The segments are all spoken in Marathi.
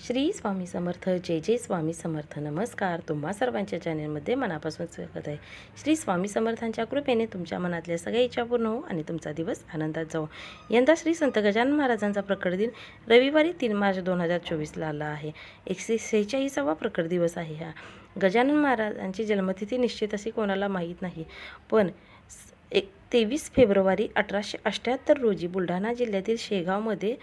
श्री स्वामी समर्थ जय जय स्वामी समर्थ. नमस्कार. तुम्हा सर्वांच्या चॅनलमध्ये मनापासून स्वागत आहे. श्री स्वामी समर्थांच्या कृपेने तुमच्या मनातल्या सगळ्या इच्छा पूर्ण हो आणि तुमचा दिवस आनंदात जाऊ यंदा श्री संत गजानन महाराजांचा प्रकट दिन रविवारी तीन मार्च दोन हजार चोवीसला आला आहे. एकशे सेहेचाळीसावा प्रकट दिवस आहे हा. गजानन महाराजांची जन्मतिथी निश्चित अशी कोणाला माहीत नाही. पण एक तेवीस फेब्रुवारी अठराशे अठ्ठ्याहत्तर रोजी बुलढाणा जिल्ह्यातील शेगावमध्ये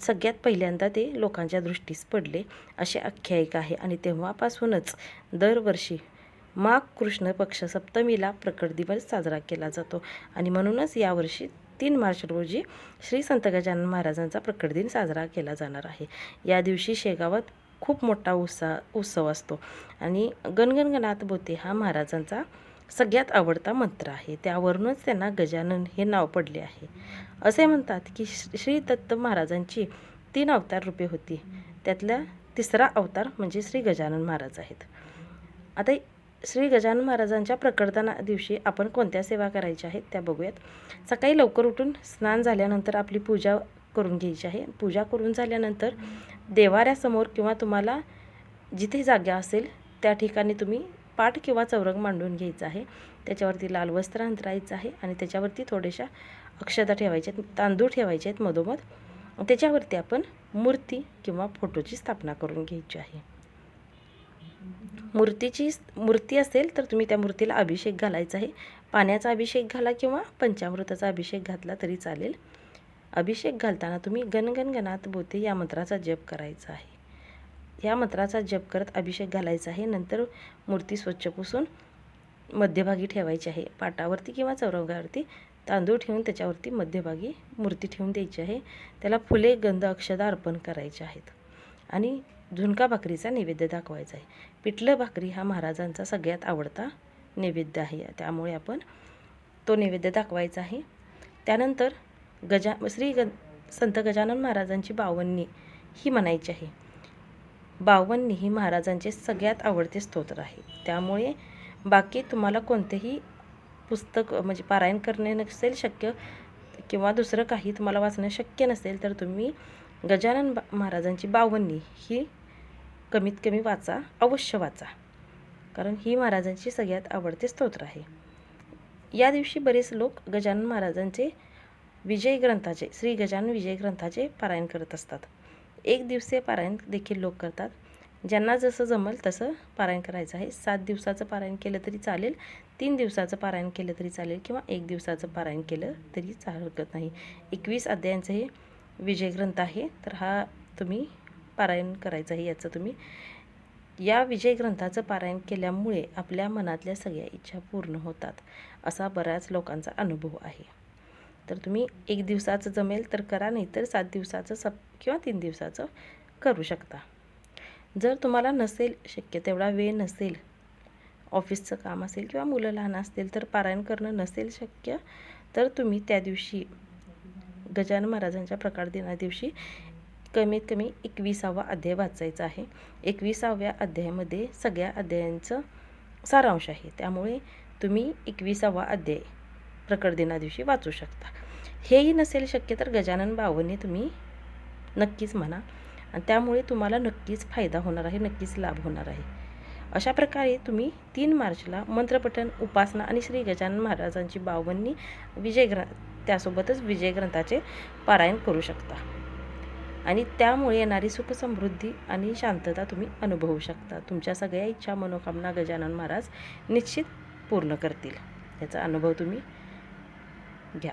सगळ्यात पहिल्यांदा ते लोकांच्या दृष्टीस पडले अशी आख्यायिका आहे. आणि तेव्हापासूनच दरवर्षी माघ कृष्ण पक्ष सप्तमीला प्रकट दिवस साजरा केला जातो. आणि म्हणूनच यावर्षी तीन मार्च रोजी श्री संत गजानन महाराजांचा प्रकट दिन साजरा केला जाणार आहे. या दिवशी शेगावात खूप मोठा उत्साह उत्सव असतो. आणि गणगणगणात बोते हा महाराजांचा सगळ्यात आवडता मंत्र आहे. त्यावरूनच त्यांना गजानन हे नाव पडले आहे. असे म्हणतात की श्री श्री दत्त महाराजांची तीन अवतार रूपे होती. त्यातला तिसरा अवतार म्हणजे श्री गजानन महाराज आहेत. आता श्री गजानन महाराजांच्या प्रकटना दिवशी आपण कोणत्या सेवा करायच्या आहेत त्या बघूयात. सकाळी लवकर उठून स्नान झाल्यानंतर आपली पूजा करून घ्यायची आहे. पूजा करून झाल्यानंतर देवाऱ्यासमोर किंवा तुम्हाला जिथे जागा असेल त्या ठिकाणी तुम्ही पाठ किंवा चौरंग मांडून घ्यायचं आहे. त्याच्यावरती लाल वस्त्र अंतरायचं आहे आणि त्याच्यावरती थोड्याशा अक्षता ठेवायच्या आहेत तांदूळ ठेवायचे आहेत मधोमध. त्याच्यावरती आपण मूर्ती किंवा फोटोची स्थापना करून घ्यायची आहे. मूर्तीची मूर्ती असेल तर तुम्ही त्या मूर्तीला अभिषेक घालायचा आहे. पाण्याचा अभिषेक घाला किंवा पंचामृताचा अभिषेक घातला तरी चालेल. अभिषेक घालताना तुम्ही गणगणगणात बोते या मंत्राचा जप करायचा आहे. या मंत्राचा जप करत अभिषेक घालायचा आहे. नंतर मूर्ती स्वच्छ पुसून मध्यभागी ठेवायची आहे. पाटावरती किंवा चौरंगावरती तांदूळ ठेवून त्याच्यावरती मध्यभागी मूर्ती ठेवून द्यायची आहे. त्याला फुले गंध अक्षदा अर्पण करायचे आहेत. आणि झुणका भाकरीचा नैवेद्य दाखवायचा आहे. पिठलं भाकरी हा महाराजांचा सगळ्यात आवडता नैवेद्य आहे. त्यामुळे आपण तो नैवेद्य दाखवायचा आहे. त्यानंतर गजा श्री ग संत गजानन महाराजांची बावन्नी ही म्हणायची आहे. बावन्न ही महाराजांचे सगळ्यात आवडते स्तोत्र आहे. त्यामुळे बाकी तुम्हाला कोणतेही पुस्तक म्हणजे पारायण करणे नसेल शक्य किंवा दुसरं काही तुम्हाला वाचणं शक्य नसेल तर तुम्ही गजानन बा महाराजांची बावन्नी ही कमीत कमी वाचा अवश्य वाचा. कारण ही महाराजांची सगळ्यात आवडते स्तोत्र आहे. या दिवशी बरेच लोक गजानन महाराजांचे विजय ग्रंथाचे श्री गजानन विजय ग्रंथाचे पारायण करत असतात. एक दिवसीय पारायण देखील लोक करतात. ज्यांना जसं जमल तसं पारायण करायचं आहे. सात दिवसाचं पारायण केलं तरी चालेल तीन दिवसाचं पारायण केलं तरी चालेल किंवा एक दिवसाचं पारायण केलं तरी हरकत नाही. एकवीस अध्यायांचं हे विजय ग्रंथ आहे तर हा तुम्ही पारायण करायचं आहे याचं तुम्ही. या विजय ग्रंथाचं पारायण केल्यामुळे आपल्या मनातल्या सगळ्या इच्छा पूर्ण होतात असा बऱ्याच लोकांचा अनुभव आहे. तर तुम्ही एक दिवसाचं जमेल तर करा नाही तर सात दिवसाचं सप किंवा तीन दिवसाचं करू शकता. जर तुम्हाला नसेल शक्य तेवढा वेळ नसेल ऑफिसचं काम असेल किंवा मुलं लहान असतील तर पारायण करणं नसेल शक्य तर तुम्ही त्या दिवशी गजानन महाराजांच्या प्रकार दिना दिवशी कमीत कमी एकविसावा अध्याय वाचायचा आहे. एकविसाव्या अध्यायामध्ये सगळ्या अध्यायांचं सारांश आहे. त्यामुळे तुम्ही एकविसावा अध्याय प्रकट दिना दिवशी वाचू शकता. हेही नसेल शक्य तर गजानन बावने तुम्ही नक्कीच म्हणा. आणि त्यामुळे तुम्हाला नक्कीच फायदा होणार आहे नक्कीच लाभ होणार आहे. अशा प्रकारे तुम्ही तीन मार्चला मंत्रपठण उपासना आणि श्री गजानन महाराजांची बावन्नी विजय ग्र त्यासोबतच विजय ग्रंथाचे पारायण करू शकता. आणि त्यामुळे येणारी सुख समृद्धी आणि शांतता तुम्ही अनुभवू शकता. तुमच्या सगळ्या इच्छा मनोकामना गजानन महाराज निश्चित पूर्ण करतील. याचा अनुभव तुम्ही घ्या.